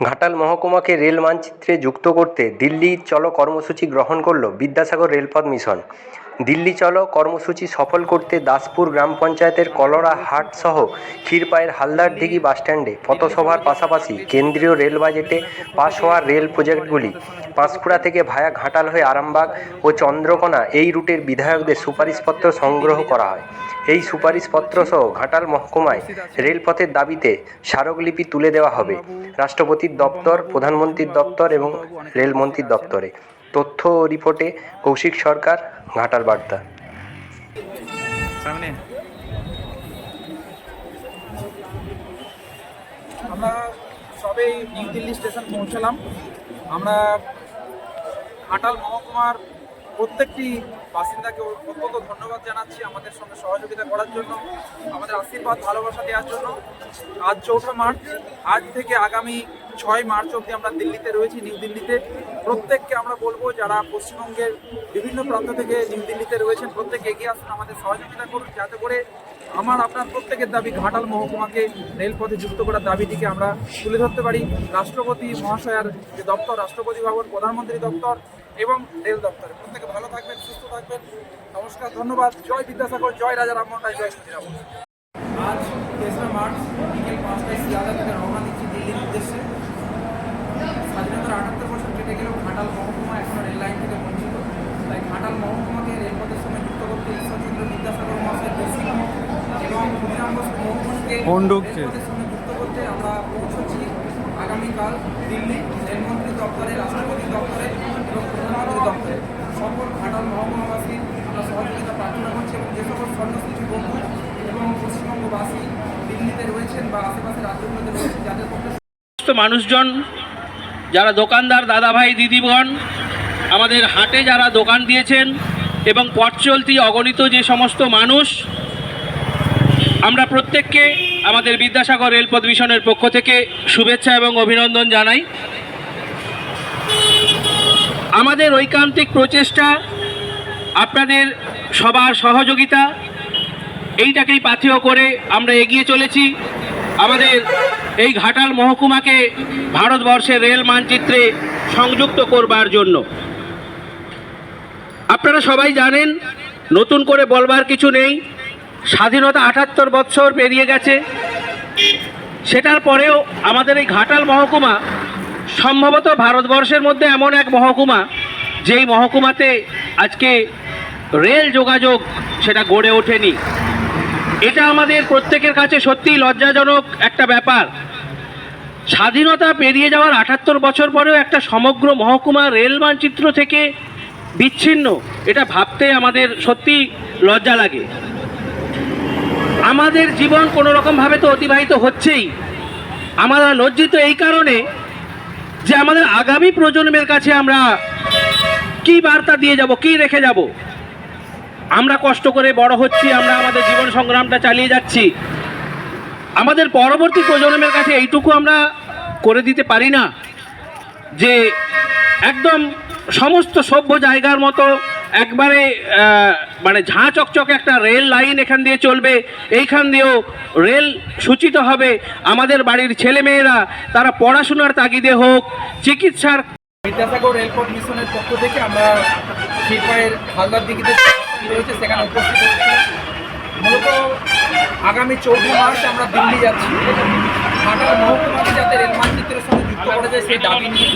Ghatal মহকুমাকে rail মানচিত্রে যুক্ত করতে দিল্লি চলো কর্মসূচি গ্রহণ করল বিদ্যাসাগর রেলপথ মিশন। দিল্লি চলো কর্মসূচি সফল করতে দাসপুর গ্রাম পঞ্চায়েতের কলরা হাট সহ ক্ষীরপায়ের হালদারদিঘি বাসস্ট্যান্ডে পথসভার পাশাপাশি কেন্দ্রীয় রেল বাজেটে পাশ হওয়া রেল প্রজেক্টগুলি পাঁশকুড়া থেকে ভায়া ঘাটাল হয়ে আরামবাগ ও চন্দ্রকোনা এই রুটের বিধায়কদের সুপারিশপত্র সংগ্রহ করা হয়। এই সুপারিশপত্র সহ ঘাটাল মহকুমায় রেলপথের দাবিতে স্মারকলিপি তুলে দেওয়া হবে। রাষ্ট্রপতির দপ্তর প্রধানমন্ত্রীর দপ্তর এবং রেলমন্ত্রীর দপ্তরে। তথ্য ও রিপোর্টে কৌশিক সরকার ঘাটাল বার্তা। আমরা সবেই নিউ দিল্লি স্টেশন পৌঁছলাম। আমরা ঘাটাল মহকুমার প্রত্যেকটি বাসিন্দাকে অত্যন্ত ধন্যবাদ জানাচ্ছি আমাদের সঙ্গে সহযোগিতা করার জন্য, আমাদের আশীর্বাদ, ভালোবাসা দেওয়ার জন্য। আজ চৌঠা মার্চ, আজ থেকে আগামী ছয় মার্চ অবধি আমরা দিল্লিতে রয়েছি, নিউ দিল্লিতে। প্রত্যেককে আমরা বলব যারা পশ্চিমবঙ্গের বিভিন্ন প্রান্ত থেকে নিউ দিল্লিতে রয়েছেন, প্রত্যেকে এগিয়ে আসুন, আমাদের সহযোগিতা করুন, যাতে করে আমার, আপনার প্রত্যেকের দাবি ঘাটাল মহকুমাকে রেলপথে যুক্ত করার দাবিটিকে আমরা তুলে ধরতে পারি। রাষ্ট্রপতি মহাশয়ার যে দপ্তর, রাষ্ট্রপতি ভবন, প্রধানমন্ত্রী দপ্তর এবং রেল দপ্তর। প্রত্যেকে ভালো থাকবেন, সুস্থ থাকবেন। নমস্কার, ধন্যবাদ। জয় বিদ্যাসাগর, জয় রাজা রামমোহন রায়, জয় সুধীরাম আজ তেসরা মার্চ বিকেল পাঁচটায় শিয়ালদা থেকে রওনা দিচ্ছি দিল্লির উদ্দেশ্যে। গেলেও ঘাটাল মহকুমা এখনও রেল লাইন থেকে বঞ্চিত। তাই ঘাটাল মহকুমাকে রেলপথের সঙ্গে যুক্ত করতে ঈশ্বরচন্দ্র বিদ্যাসাগর মহাশয় বেসিক এবং মহকুমাকে রেলপথের সঙ্গে যুক্ত করতে আমরা পৌঁছচ্ছি আগামীকাল দিল্লি রেলমন্ত্রী দপ্তরে রাষ্ট্রপতি দপ্তরে এবং প্রধানমন্ত্রী দপ্তরে। সকল ঘাটাল মহকুমাবাসী আমরা সহযোগিতা প্রার্থনা করছি এবং যে সকল স্বর্ণসূচি বন্ধু এবং পশ্চিমবঙ্গবাসী দিল্লিতে রয়েছেন বা আশেপাশের রাজ্যগুলোতে রয়েছেন যাদের পক্ষে সমস্ত মানুষজন যারা দোকানদার দাদাভাই, দিদিগণ, আমাদের হাটে যারা দোকান দিয়েছেন এবং পথ চলতি অগণিত যে সমস্ত মানুষ, আমরা প্রত্যেককে আমাদের বিদ্যাসাগর রেলপথ মিশনের পক্ষ থেকে শুভেচ্ছা এবং অভিনন্দন জানাই। আমাদের ঐকান্তিক প্রচেষ্টা, আপনাদের সবার সহযোগিতা, এইটাকেই পাথেয় করে আমরা এগিয়ে চলেছি। আমাদের এই ঘাটাল মহকুমাকে ভারতবর্ষের রেল মানচিত্রে সংযুক্ত করবার জন্য। আপনারা সবাই জানেন, নতুন করে বলবার কিছু নেই। স্বাধীনতা আটাত্তর বৎসর পেরিয়ে গেছে। সেটার পরেও আমাদের এই ঘাটাল মহকুমা সম্ভবত ভারতবর্ষের মধ্যে এমন এক মহকুমা, যেই মহকুমাতে আজকে রেল যোগাযোগ সেটা গড়ে ওঠেনি। এটা আমাদের প্রত্যেকের কাছে সত্যিই লজ্জাজনক একটা ব্যাপার। স্বাধীনতা পেরিয়ে যাওয়ার আটাত্তর বছর পরেও একটা সমগ্র মহকুমা রেল মানচিত্র থেকে বিচ্ছিন্ন। এটা ভাবতে আমাদের সত্যি লজ্জা লাগে। আমাদের জীবন কোনো রকমভাবে তো অতিবাহিত হচ্ছেই। আমরা লজ্জিত এই কারণে যে আমাদের আগামী প্রজন্মের কাছে আমরা কি বার্তা দিয়ে যাব, কি রেখে যাব? আমরা কষ্ট করে বড় হচ্ছি, আমরা আমাদের জীবন সংগ্রামটা চালিয়ে যাচ্ছি। আমাদের পরবর্তী প্রজন্মের কাছে এইটুকু আমরা করে দিতে পারি না, যে একদম সমস্ত সভ্য জায়গার মতো একবারে মানে ঝাঁ চকচকে একটা রেল লাইন এখান দিয়ে চলবে, এইখান দিয়েও রেল সূচিত হবে। আমাদের বাড়ির ছেলেমেয়েরা, তারা পড়াশোনার তাগিদে হোক, চিকিৎসার বিদ্যাসাগর রেলপথ মিশনের পক্ষ থেকে আমরা হালদার দিঘিতে রয়েছে সেখানে উপস্থিত হয়েছি। মূলত আগামী চৌঠা মার্চ আমরা দিল্লি যাচ্ছি। ঘাটাল মহকুমাকে যাতে রেল মানচিত্রের সঙ্গে যুক্ত করা যায় সেই দাবি নিয়ে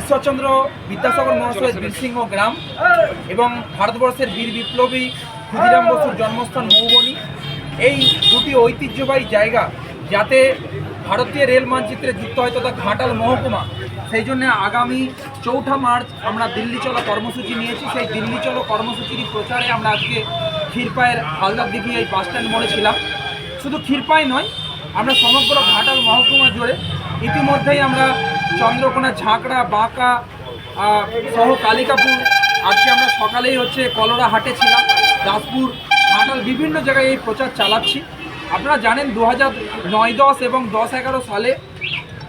ঈশ্বরচন্দ্র বিদ্যাসাগর মহাশয়ের বীরসিংহ গ্রাম এবং ভারতবর্ষের বীর বিপ্লবী ক্ষুদিরাম বসুর জন্মস্থান মৌবনী। এই দুটি ঐতিহ্যবাহী জায়গা যাতে ভারতীয় রেল মানচিত্রে যুক্ত হয় তথা ঘাটাল মহকুমা, সেই জন্য আগামী চৌঠা মার্চ আমরা দিল্লি চলো কর্মসূচি নিয়েছি। সেই দিল্লি চলো কর্মসূচির প্রচারে আমরা আজকে ক্ষীরপায়ের হালদার দিঘি এই বাস স্ট্যান্ড মোড়ে ছিলাম। শুধু ক্ষীরপাই নয়, আমরা সমগ্র ঘাটাল মহকুমা জুড়ে ইতিমধ্যেই আমরা চন্দ্রকোনা, ঝাঁকড়া, বাঁকা সহ কালিকাপুর, আজকে আমরা সকালেই হচ্ছে কলরা হাটে ছিলাম, দাসপুর, ঘাটাল বিভিন্ন জায়গায় এই প্রচার চালাচ্ছি। আপনারা জানেন দু হাজার নয় দশ এবং দশ এগারো সালে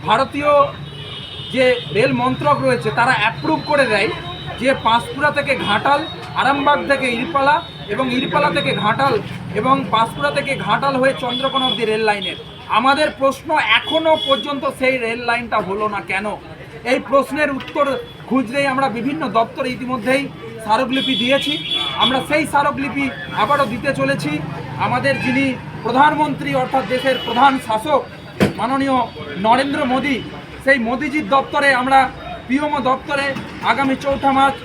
ভারতীয় যে রেল মন্ত্রক রয়েছে, তারা অ্যাপ্রুভ করে দেয় যে পাঁশকুড়া থেকে ঘাটাল, আরামবাগ থেকে ইরপালা এবং ইরপালা থেকে ঘাটাল এবং পাঁশকুড়া থেকে ঘাটাল হয়ে চন্দ্রকোনা অব্দি রেল লাইনের। আমাদের প্রশ্ন এখনও পর্যন্ত সেই রেল লাইনটা হলো না কেন? এই প্রশ্নের উত্তর খুঁজতেই আমরা বিভিন্ন দপ্তরে ইতিমধ্যেই স্মারকলিপি দিয়েছি। আমরা সেই স্মারকলিপি আবারও দিতে চলেছি। আমাদের যিনি প্রধানমন্ত্রী, অর্থাৎ দেশের প্রধান শাসক, মাননীয় নরেন্দ্র মোদী সেই মোদিজির দপ্তরে আমরা পিএমও দপ্তরে আগামী চৌঠা মার্চ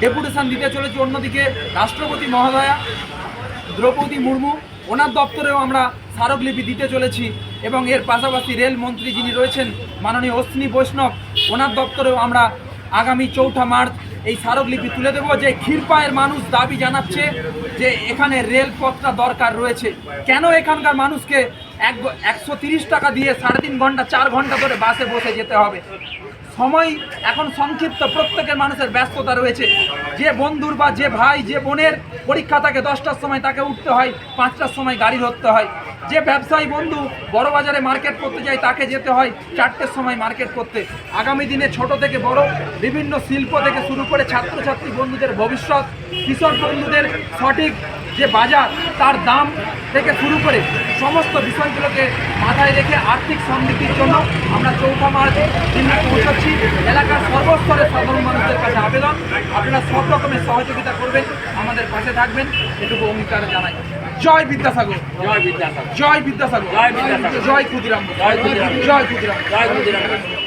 ডেপুটেশন দিতে চলেছি অন্যদিকে রাষ্ট্রপতি মহোদয়া, দ্রৌপদী মুর্মু, ওনার দপ্তরেও আমরা স্মারকলিপি দিতে চলেছি এবং এর পাশাপাশি রেলমন্ত্রী যিনি রয়েছেন মাননীয় অশ্বিনী বৈষ্ণব, ওনার দপ্তরেও আমরা আগামী চৌঠা মার্চ এই স্মারকলিপি তুলে দেবো যে ক্ষীরপায়ের মানুষ দাবি জানাচ্ছে যে এখানে রেলপথটা দরকার রয়েছে। কেন এখানকার মানুষকে এক একশো তিরিশ টাকা দিয়ে সাড়ে তিন ঘণ্টা, চার ঘণ্টা ধরে বাসে বসে যেতে হবে। সময় এখন সংক্ষিপ্ত, প্রত্যেকের মানুষের ব্যস্ততা রয়েছে। যে বন্ধুর বা যে ভাই, যে বোনের পরীক্ষা থাকে দশটার সময়, তাকে উঠতে হয়, পাঁচটার সময় গাড়ি ধরতে হয়। যে ব্যবসায়ী বন্ধু বড় বাজারে মার্কেট করতে যায়, তাকে যেতে হয় চারটের সময় মার্কেট করতে। আগামী দিনে ছোট থেকে বড় বিভিন্ন শিল্প থেকে শুরু করে ছাত্রছাত্রী বন্ধুদের ভবিষ্যৎ কৃষক বন্ধুদের সঠিক যে বাজার তার দাম থেকে শুরু করে সমস্ত বিষয়গুলোকে মাথায় রেখে আর্থিক সমৃদ্ধির জন্য আমরা চৌঠা মার্চ দিল্লি পৌঁছাচ্ছি। এলাকার সর্বস্তরের সাধারণ মানুষদের কাছে আবেদন। আপনারা সব রকমের সহযোগিতা করবেন আমাদের পাশে থাকবেন। এটুকু অঙ্গীকার জানাই। জয় বিদ্যাসাগর। জয় বিদ্যাসাগর। জয় বিদ্যাসাগর। জয় বিদ্যাসাগর। জয় ক্ষুদিরাম। জয় ক্ষুদিরাম। জয় ক্ষুদিরাম। জয় ক্ষুদিরাম।